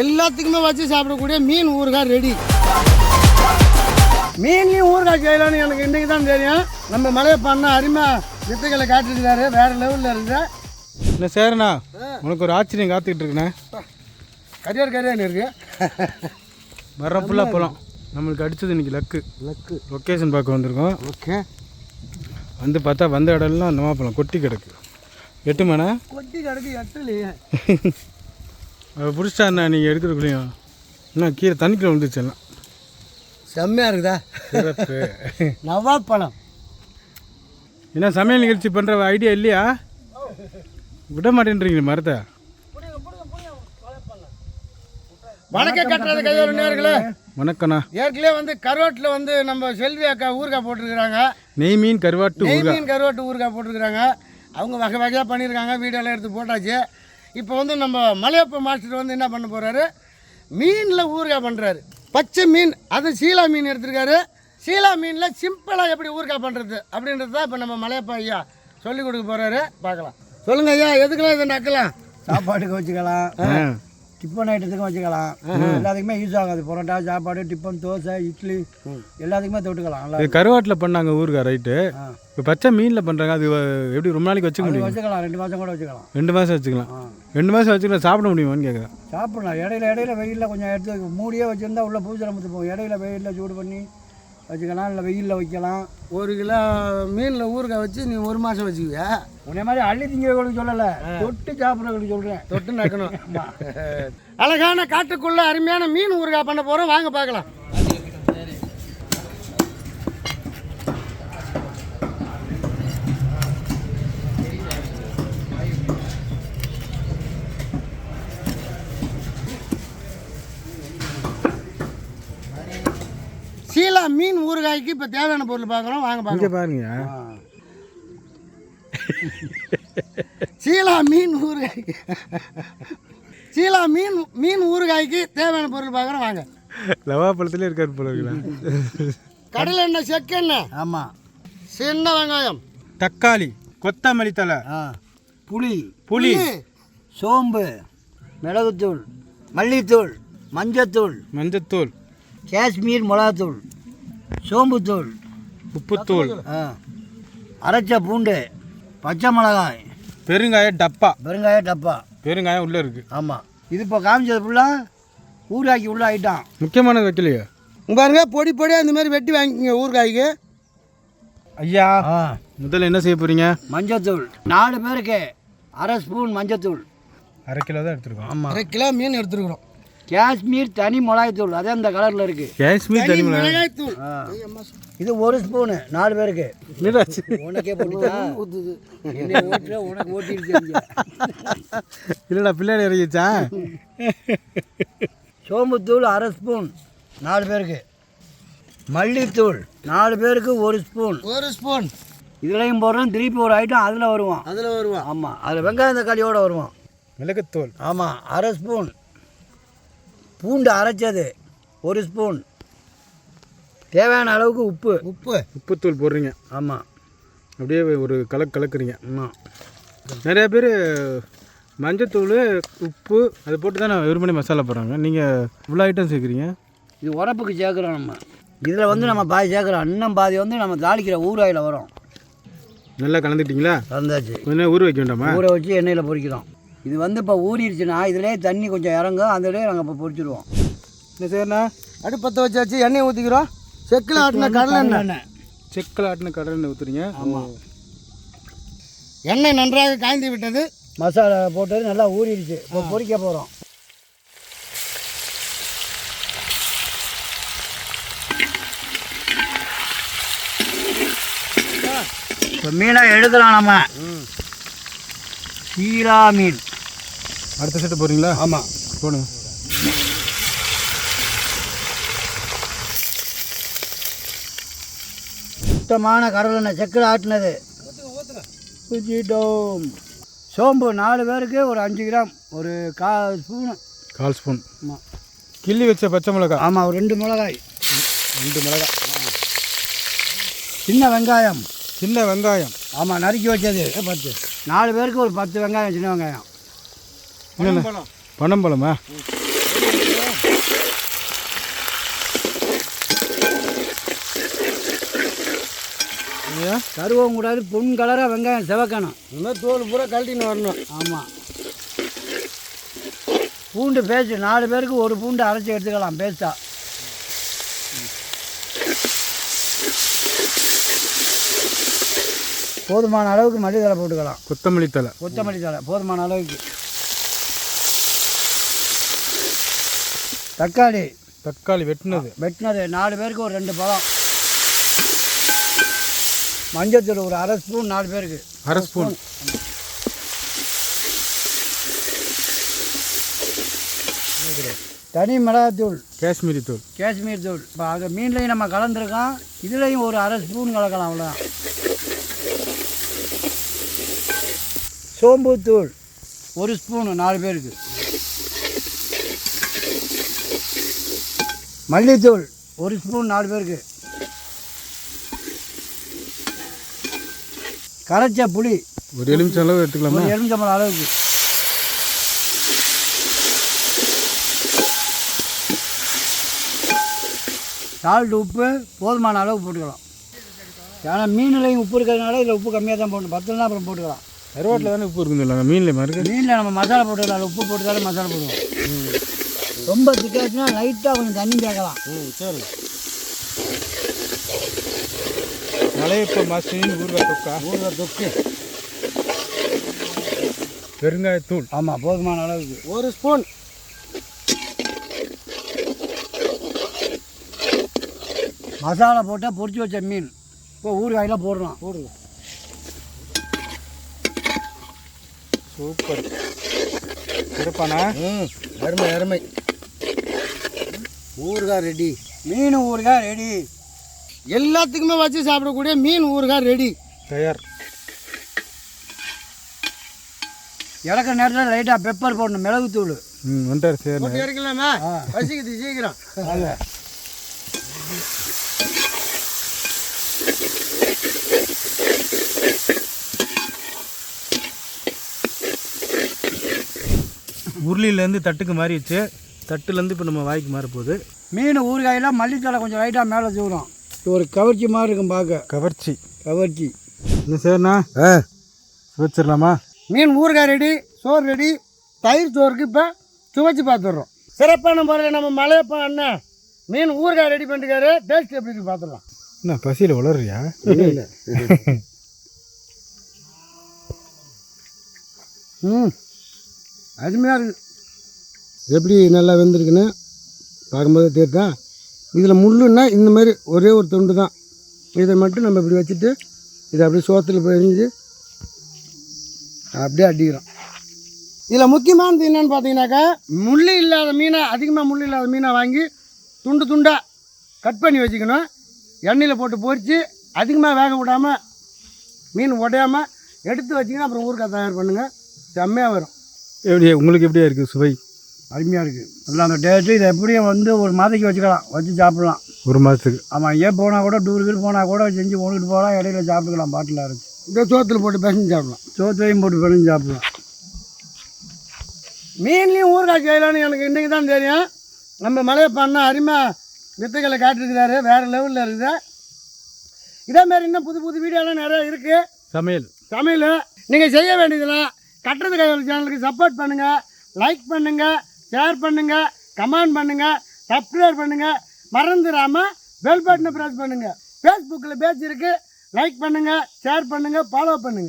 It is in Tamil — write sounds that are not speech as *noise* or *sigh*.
எல்லாத்துக்குமே வச்சு சாப்பிடக்கூடிய மீன் ஊறுகாய் ரெடி மீன்லையும் ஊறுகாய் செய்யலாம்னு எனக்கு இன்றைக்கி தான் தெரியும். நம்ம மலையை பண்ண அருமை வித்தைகளை காட்டிருக்கிறாரு வேறு லெவலில் இருந்து. இல்லை சரிண்ணா உனக்கு ஒரு ஆச்சரியம் காத்துக்கிட்டு இருக்குண்ணே. கரியர் கரியான்னு இருக்கு. வர ஃபுல்லாக போகலாம் நம்மளுக்கு அடித்தது இன்னைக்கு லக்கு. லக்கு. லொக்கேஷன் பார்க்க வந்திருக்கோம். ஓகே. வந்து பார்த்தா வந்த இடம்லாம் நவாப்பழம் கொட்டி கிடக்கு. எட்டுமாண்ணா? கொட்டி கிடக்கு எட்டலையே. *laughs* அதை பிடிச்சிட்டாண்ணா நீங்கள் எடுக்கிறக்குள்ளேயும் இன்னும் கீழே தண்ணிக்குள்ள வந்துச்சு எல்லாம். செம்மையாக இருக்குதா? சிறப்பு. *laughs* நவாப் பழம் என்ன சமையல் நிகழ்ச்சி பண்ணுற ஐடியா இல்லையா? விட மாட்டேன்றீங்க மரத்தை. வணக்கம் கட்டுறது கையோட நேர்களே. வணக்கண்ணா. ஏற்கனவே வந்து கருவாட்டில் வந்து நம்ம செல்வி அக்கா ஊறுகாய் போட்டிருக்கிறாங்க. நெய் மீன் கருவாட்டு நெய் மீன் கருவாட்டு ஊறுகாய் போட்டிருக்கிறாங்க. அவங்க வகை வகையாக பண்ணியிருக்காங்க. வீடியோலாம் எடுத்து போட்டாச்சு. இப்போ வந்து நம்ம மலையப்ப மாஸ்டர் வந்து என்ன பண்ண போகிறாரு மீனில் ஊறுகாய் பண்ணுறாரு பச்சை மீன் அது சீலா மீன் எடுத்திருக்காரு. சீலா மீனில் சிம்பிளாக எப்படி ஊறுகாய் பண்ணுறது அப்படின்றது தான் இப்போ நம்ம மலையப்ப ஐயா சொல்லிக் கொடுக்க போகிறாரு பார்க்கலாம். சொல்லுங்கள் ஐயா எதுக்கெல்லாம் இதை நக்கலாம் சாப்பாட்டுக்கு வச்சுக்கலாம் டிஃபன் ஐட்டத்துக்கும் வச்சுக்கலாம். எல்லாத்துக்குமே யூஸ் ஆகாது. பரோட்டா சாப்பாடு டிஃபன் தோசை இட்லி எல்லாத்துக்குமே தொட்டுக்கலாம் இது கருவாட்டில் பண்ணாங்க ஊறுகாய் ரைட்டு. இப்போ பச்சை மீனில் பண்ணுறாங்க அது எப்படி ரொம்ப நாளைக்கு வச்சுக்க முடியும்? வச்சுக்கலாம். ரெண்டு மாதம் கூட வச்சுக்கலாம். ரெண்டு மாதம் வச்சுக்கலாம். ரெண்டு மாதம் வச்சுக்கலாம் சாப்பிட முடியுமான்னு கேட்குறேன் சாப்பிடலாம். இடையில இடையில வெயிலில் கொஞ்சம் எடுத்து மூடியே வச்சுருந்தா உள்ள பூஜை நமத்து போகும். இடையில வெயிலில் சூடு பண்ணி வச்சுக்கலாம் இல்லை வெயிலில் வைக்கலாம். ஒரு கிலோ மீனில் ஊறுகாய் வச்சு நீ ஒரு மாதம் வச்சுக்குவியா? உன்னை மாதிரி அள்ளி திங்கிறவங்களுக்கு சொல்லலை. தொட்டு சாப்பிட்றவங்களுக்கு சொல்கிறேன் தொட்டு நக்கணும் *laughs* அழகான காட்டுக்குள்ள அருமையான மீன் ஊறுகாய் பண்ண போறோம். வாங்க பார்க்கலாம். சீலா மீன் ஊறுகாய்க்கு இப்போ தேவையான பொருள் பார்க்குறோம். வாங்க இங்கே பார்க்கலாம். பாருங்க. சீலா மீன் ஊறுகாய்க்கு. சீலா மீன் மீன் ஊறுகாய்க்கு தேவையான பொருள் பார்க்குறோம். வாங்க. லவாப்பழத்துலேயே இருக்கார் போல இருக்குல்ல கடலை எண்ணெய் செக்கெண்ணெய் ஆமாம் சின்ன வெங்காயம். தக்காளி கொத்தமல்லி தலை ஆ. புளி. புளி. சோம்பு மிளகுத்தூள் மல்லித்தூள் மஞ்சத்தூள். மஞ்சத்தூள். காஷ்மீர் மிளகாத்தூள் சோம்புத்தூள் உப்புத்தூள் ஆ அரைச்ச பூண்டு பச்சை மிளகாய் பெருங்காய டப்பா. பெருங்காய டப்பா. பெருங்காயம் உள்ளே இருக்குது ஆமாம் இது இப்போ காமிச்சது ஃபுல்லாக ஊராக்கி உள்ள ஐட்டம் முக்கியமானது வைக்கலையே? பாருங்க பொடி பொடியாக இந்த மாதிரி வெட்டி வாங்கிக்கோங்க ஊறுகாய்க்கு. ஐயா ஆ. முதல்ல என்ன செய்ய போகிறீங்க மஞ்சத்தூள் நாலு பேருக்கு அரை ஸ்பூன் மஞ்சத்தூள். அரை கிலோ தான் எடுத்துருக்கோம். ஆமாம் அரை கிலோ மீன் எடுத்துருக்குறோம். காஷ்மீர் தனி மிளகாய்த்தூள். அதே அந்த கலரில் இருக்குது காஷ்மீர் தனி மிளகாய் மிளகாய். தூள் ஆ. இது ஒரு ஸ்பூனு நாலு பேருக்கு? உனக்கே போட்டுதா உனக்கு இல்லைடா பிள்ளையாடி இறங்கிச்சா சோம்புத்தூள் அரை ஸ்பூன் நாலு பேருக்கு. மல்லித்தூள். நாலு பேருக்கு ஒரு ஸ்பூன் ஒரு ஸ்பூன் இதுலையும் போடுறோம். திருப்பி ஒரு ஐட்டம் அதில் வருவான். அதில் வருவான். ஆமாம் அதில் வெங்காயம் தக்காளியோட வருவான். மிளகுத்தூள். ஆமாம் அரை ஸ்பூன் பூண்டு அரைச்சது ஒரு ஸ்பூன். தேவையான அளவுக்கு உப்பு. உப்பு? உப்புத்தூள் போடுறீங்க. ஆமாம் அப்படியே ஒரு கலக்கு கலக்குறீங்க. ஆமாம் நிறைய பேர் மஞ்சத்தூள் உப்பு அது போட்டு தான் வெறுமனே மசாலா போடுறாங்க. நீங்கள் இவ்வளோ ஐட்டம் சேர்க்குறீங்க? இது உரப்புக்கு சேர்க்குறோம் நம்ம. இதில் வந்து நம்ம பாதி சேர்க்குறோம். இன்னும் பாதி வந்து நம்ம தாளிக்கிற ஊறாயில் வரும். நல்லா கலந்துட்டீங்களா கலந்தாச்சு. கொஞ்ச நேரம் ஊற வைக்க வேண்டாமா? ஊற வச்சு எண்ணெயில் பொரிக்கிறோம். இது வந்து இப்போ ஊறிடுச்சுன்னா இதிலே தண்ணி கொஞ்சம் இறங்கும் அதிலே நாங்கள் இப்போ பொரிச்சிடுவோம் என்ன சரிண்ணா அடுப்பத்தை வச்சாச்சு எண்ணெய் ஊற்றிக்கிறோம் செக்கில் ஆட்டின கடலை எண்ணெய் எண்ணெய் செக்கில் ஆட்டின கடலை ஊற்றுறீங்க ஆமாம் எண்ணெய் நன்றாக காய்ந்து விட்டது. மசாலா போட்டது நல்லா ஊறிடுச்சு. இப்போ பொரிக்க போகிறோம் இப்போ மீனை எடுக்கலாம் நம்ம. சீலா மீன். அடுத்த செட்டு போடுறீங்களா ஆமாம் போடுங்க. சுத்தமான கடலெண்ணெய் செக்கில் ஆட்டினது. ஊற்றிட்டோம் சோம்பு நாலு பேருக்கு ஒரு அஞ்சு கிராம் ஒரு கால் ஸ்பூனு. கால் ஸ்பூன். ஆமாம் கிள்ளி வச்ச பச்சை மிளகாய் ஆமாம் ஒரு ரெண்டு மிளகாய். ரெண்டு மிளகாய் சின்ன வெங்காயம். சின்ன வெங்காயம். ஆமாம் நறுக்கி வச்சது. பத்து நாலு பேருக்கு ஒரு பத்து வெங்காயம் சின்ன வெங்காயம். என்னென்ன பனம்பழமா கருவம் கூடாது பொன் கலராக வெங்காயம் செவக்கணும். இந்த மாதிரி தோல் பூரா கழட்டின்னு வரணும். ஆமாம் பூண்டு பேஸ்ட் நாலு பேருக்கு ஒரு பூண்டு அரைச்சி எடுத்துக்கலாம் பேஸ்ட்டாக போதுமான அளவுக்கு மல்லித்தலை போட்டுக்கலாம். கொத்தமல்லி தலை கொத்தமல்லி தலை போதுமான அளவுக்கு. தக்காளி. தக்காளி வெட்டினது. வெட்டினது. நாலு பேருக்கு ஒரு ரெண்டு பழம். மஞ்சத்தூள் ஒரு அரை ஸ்பூன் நாலு பேருக்கு. அரை ஸ்பூன். தனி மிளகாத்தூள். காஷ்மீரி தூள். காஷ்மீர் தூள். இப்போ அது மீன்லையும் நம்ம கலந்துருக்கோம் இதுலேயும் ஒரு அரை ஸ்பூன் கலக்கலாம் அவ்வளோதான் சோம்பு தூள் ஒரு ஸ்பூனு நாலு பேருக்கு. மல்லித்தூள் ஒரு ஸ்பூன் நாலு பேருக்கு. கரைச்ச புளி ஒரு எலுமிச்சம் அளவு எடுத்துக்கலாமா? ஒரு எலுமிச்சம்பழம் அளவுக்கு. சால்ட் உப்பு போதுமான அளவு போட்டுக்கலாம். ஏன்னா மீன்லையும் உப்பு இருக்கிறதுனால இதில் உப்பு கம்மியாக தான் போடணும். பத்துலாம் அப்புறம் போட்டுக்கலாம். கருவாட்டில் தானே உப்பு இருக்குன்னு சொல்லுவாங்க மீனில் மறுக்க மீனில் நம்ம மசாலா போட்டுக்கலாம். உப்பு போட்டுதாலும் மசாலா போடுவோம். ரொம்ப திக்காச்சுன்னா லைட்டாக கொஞ்சம் தண்ணி சேர்க்கலாம் ம் சரி. மலையப்ப மாசி ஊறுகாய் தொக்கா? ஊறுகாய் தொக்கு. பெருங்காயத்தூள். ஆமாம் போதுமான அளவுக்கு. ஒரு ஸ்பூன் மசாலா போட்டால் பொரிச்சு வச்ச மீன். இப்போ ஊறுகாயெல்லாம் போடுறோம் போடுங்க. சூப்பர். சிறப்பானா? ம் அருமை அருமை. ஊறுகாய் ரெடி மீன் ஊறுகாய் ரெடி எல்லாத்துக்குமே வச்சு சாப்பிடக்கூடிய மீன் ஊறுகாய் ரெடி தயார். இறக்குற நேரத்தில் லைட்டாக பெப்பர் போடணும் மிளகுத்தூள் ம் வந்துட்டார் சரி. இறக்கலாமா. பசிக்குது சீக்கிரம். அது. உருளியிலேருந்து தட்டுக்கு மாறிடுச்சு. தட்டுலேருந்து இப்போ நம்ம வாய்க்கு மாற போகுது மீன் ஊறுகாயெல்லாம் மல்லித்தலை கொஞ்சம் லைட்டாக மேலே தூரம் ஒரு கவர்ச்சி மாதிரி இருக்கும் பார்க்க. கவர்ச்சி. கவர்ச்சி. இல்லை சரிண்ணா ஆ. வச்சிடலாமா மீன் ஊறுகாய் ரெடி சோறு ரெடி தயிர் சோறுக்கு இப்போ துவைச்சு பார்த்துடுறோம். சிறப்பான முறையில் நம்ம மலையப்பா அண்ணன் மீன் ஊறுகாய் ரெடி பண்ணிருக்காரு. டேஸ்ட் எப்படி *laughs* இருக்கு பார்த்துடலாம். என்ன பசியில் வளருறியா? இல்லை ம். அருமையாக இருக்குது எப்படி நல்லா வெந்திருக்குன்னு பார்க்கும்போது தெரியுதா? இதில் முள்ளுன்னா இந்த மாதிரி ஒரே ஒரு துண்டு தான். இதை மட்டும் நம்ம இப்படி வச்சுட்டு இதை அப்படியே சோத்தில் பிரிஞ்சு அப்படியே அடிக்கிறோம். இதில் முக்கியமானது என்னென்னு பார்த்தீங்கன்னாக்கா முள் இல்லாத மீனை அதிகமாக முள் இல்லாத மீனை வாங்கி துண்டு துண்டாக கட் பண்ணி வச்சுக்கணும். எண்ணெயில் போட்டு பொறித்து அதிகமாக வேக விடாமல் மீன் உடையாமல் எடுத்து வச்சிங்கன்னா அப்புறம் ஊறுகாய் தயார் பண்ணுங்கள் செம்மையாக வரும். எப்படி உங்களுக்கு எப்படியா இருக்குது சுவை? அருமையாக இருக்குது நல்லா அந்த டேஸ்ட்டு இதை எப்படியும் வந்து ஒரு மாதத்துக்கு வச்சுக்கலாம். வச்சு சாப்பிடலாம். ஒரு மாதத்துக்கு. ஆமாம் ஏன் போனால் கூட டூர் கீர் போனால் கூட செஞ்சு கொண்டுட்டு போகலாம் இடையில சாப்பிட்டுக்கலாம் பாட்டில் அரைச்சி. இந்த சோத்தில் போட்டு பிசைஞ்சு சாப்பிடலாம். சோத்தையும் போட்டு பிணைஞ்சு சாப்பிடலாம். மீன்லேயும் ஊறுகாய் செய்யலாம்னு எனக்கு இன்றைக்கி தான் தெரியும். நம்ம மலையை பண்ண அருமை வித்தைகளை காட்டிருக்கிறாரு வேறு லெவலில் இருக்குது. இதே மாதிரி இன்னும் புது புது வீடியோலாம் நிறைய இருக்குது சமையல். சமையல். நீங்கள் செய்ய வேண்டியதெல்லாம் கட்டுறது கையில் சேனலுக்கு சப்போர்ட் பண்ணுங்கள் லைக் பண்ணுங்கள் ஷேர் பண்ணுங்கள் கமெண்ட் பண்ணுங்கள் சப்ஸ்கிரைப் பண்ணுங்கள் மறந்துடாமல் பெல் பட்டனை ப்ரெஸ் பண்ணுங்கள் ஃபேஸ்புக்கில் பேஜ் இருக்குது லைக் பண்ணுங்கள் ஷேர் பண்ணுங்கள் ஃபாலோ பண்ணுங்கள்